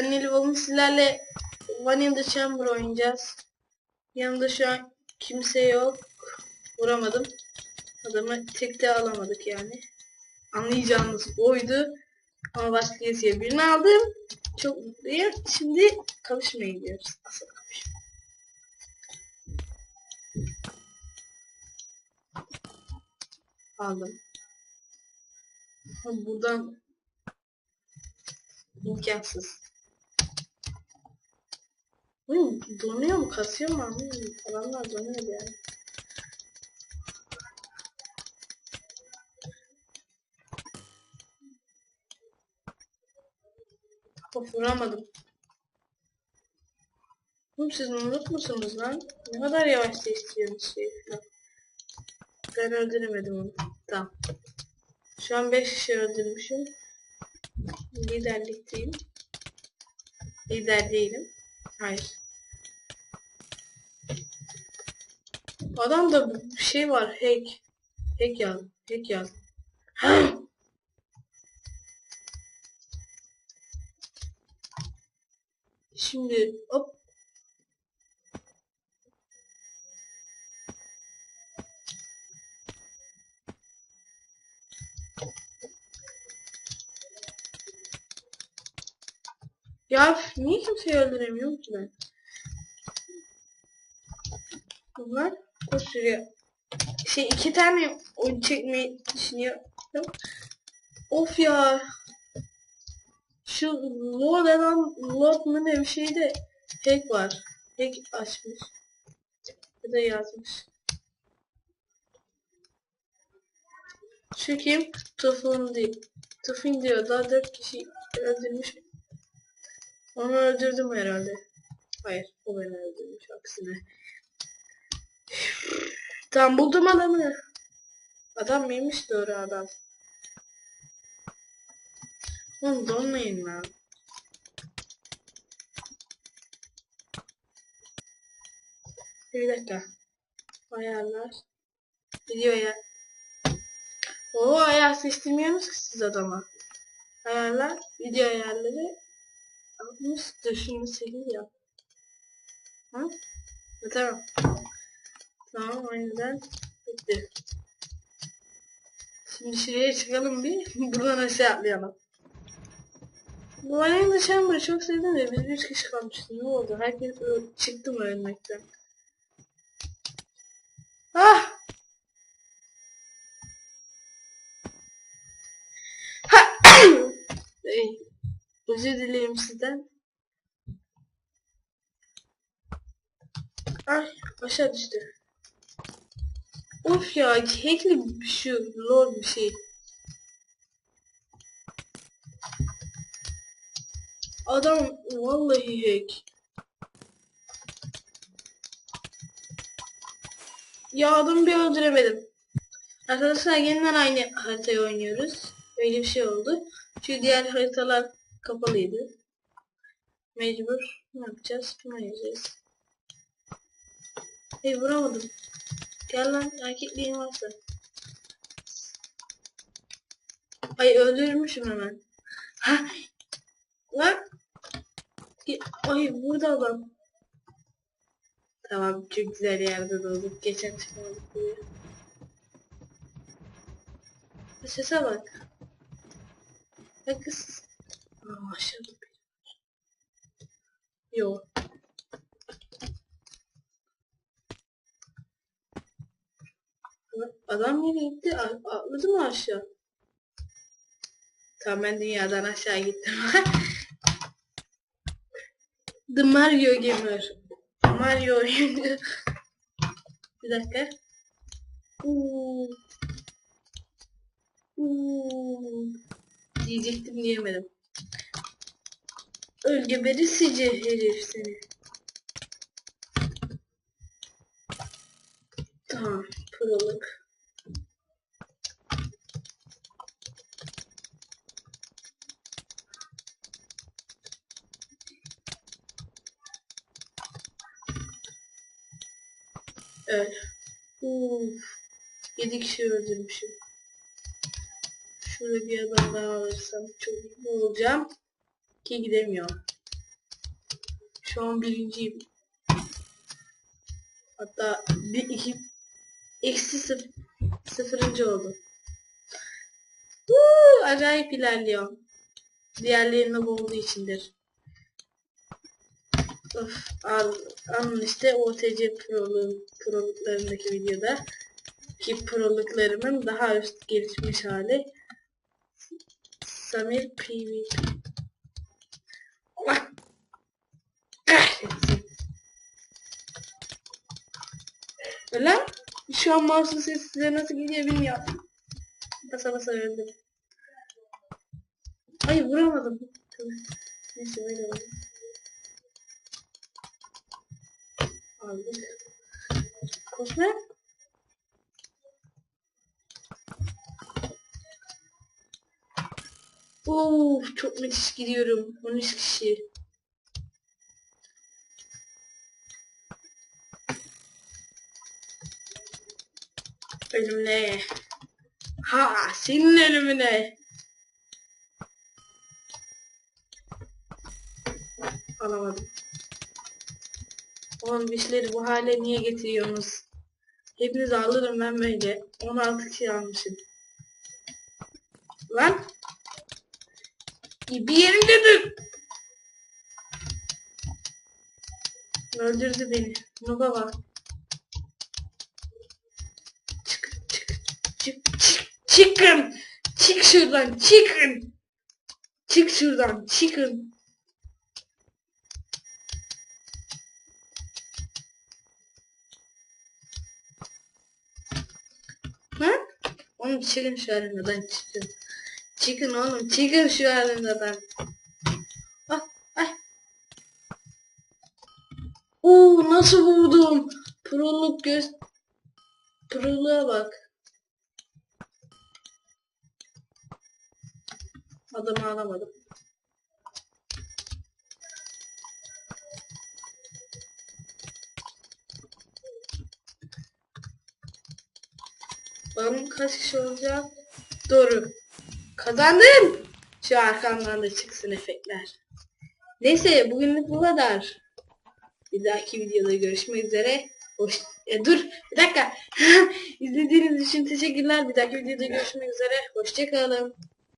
Senle bugün sizlerle One in the Chamber oynayacağız. Yanımda şu an kimse yok. Vuramadım. Adamı tek de alamadık yani. Anlayacağınız oydu. Ama başka kesiye birini aldım. Çok mutluyum. Şimdi kavuşmaya gidiyoruz. Asıl kavuşma. Aldım. Buradan imkansız. Donuyor mu? Kasıyor mu? anlamıyorum. Adamlar donuyor yani. Of vuramadım. Oğlum siz unut musunuz lan? Ne kadar yavaş değiştiriyorsunuz şeyi. Ben öldüremedim onu. Tamam. Şu an 5 kişi öldürmüşüm. Liderlikteyim. Lider değilim. Hayır. Adamda bir şey var. Hack. Hack yaz. Hack yaz. Şimdi hop. Ya niye kimseyi öldüremiyorum ki ben? Bunlar koşuyor. Şey iki tane oyun çekmeyi düşünüyorum. Of ya. Şu Lord adam Lord mu ne bir şeyde hack var. Hack açmış. Ya da yazmış. Şu kim? Tufun değil. Tufin diyor. Daha dört kişi öldürmüş. Onu öldürdüm herhalde. Hayır. O beni öldürmüş. Aksine. Tamam buldum adamı. Adam mıymış doğru adam. Oğlum donmayın lan. Bir dakika. Ayarlar. Video ya. Oo ayar seçtirmiyorsunuz ki siz adama. Ayarlar. Video ayarları. 60 düşünme 8 yap. Ha? E, tamam. Tamam aynen. Bitti. Şimdi şuraya çıkalım bir. Buradan aşağı atlayalım. Bu Aleyna Chamber'ı çok sevdim de biz 3 kişi kalmıştık. Ne oldu? Herkes çıktı mı ölmekten? Ah! Ha! Ey, özür dilerim sizden. Ay aşağı düştü. Of ya hackli şu lol bir şey. Adam vallahi hack. Ya adamı bir öldüremedim. Arkadaşlar yeniden aynı haritayı oynuyoruz. Öyle bir şey oldu. Çünkü diğer haritalar kapalıydı. Mecbur. Ne yapacağız? Bunu oynayacağız. Hey vuramadım. Gel lan erkekliğin varsa. Ay öldürmüşüm hemen. Ha. Lan. Ay burada adam. Tamam çok güzel yerde doğduk. Geçen çıkmadık diye. Sese bak. Ya kız. Aa aşağıda bir. Yok. Adam nereye gitti? Atladı mı aşağı? Tamam ben dünyadan aşağı gittim. The Mario Gamer. Mario oyunu. Bir dakika. Uuu. Uuu. Diyecektim diyemedim. Öl geberisici herif seni. Tamam. Prolog. Evet. Uf. 7 kişi öldürmüşüm. Şurada bir adam daha alırsam çok mutlu olacağım. Ki gidemiyorum. Şu an birinciyim. Hatta bir iki eksi sıfır, sıfırıncı oldum. Woo, acayip ilerliyorum. Diğerlerine boğulduğu içindir. Of, al, alın işte OTC prolu, proluklarındaki videoda ki proluklarımın daha üst gelişmiş hali. Samir PvP. Allah kahretsin. Öyle? Şu an mouse'un sesi size nasıl geliyor bilmiyorum. Basa basa öldüm. Ay vuramadım. Neyse böyle oldu. Aldık. Koşma. Of çok müthiş gidiyorum. 13 kişi. Ölümle. Ha senin ölümüne. Alamadım. Oğlum işleri bu hale niye getiriyorsunuz? Hepinizi alırım ben böyle. 16 kişi almışım. Lan. Bir yerinde dur. Öldürdü beni. Nuba bak. Çık çık çık çık çıkın. Çık şuradan çıkın. Çık şuradan çıkın. Ha? Oğlum çıkın şu arenadan çıkın. Çıkın oğlum çıkın şu arenadan. Ah, ah. Oo nasıl vurdum? Proluk göz... Proluğa bak. Adamı alamadım. Bakalım kaç kişi olacak? Doğru. Kazandım. Şu arkamdan da çıksın efektler. Neyse bugünlük bu kadar. Bir dahaki videoda görüşmek üzere. Hoş... E, dur bir dakika. İzlediğiniz için teşekkürler. Bir dahaki videoda görüşmek üzere. Hoşçakalın.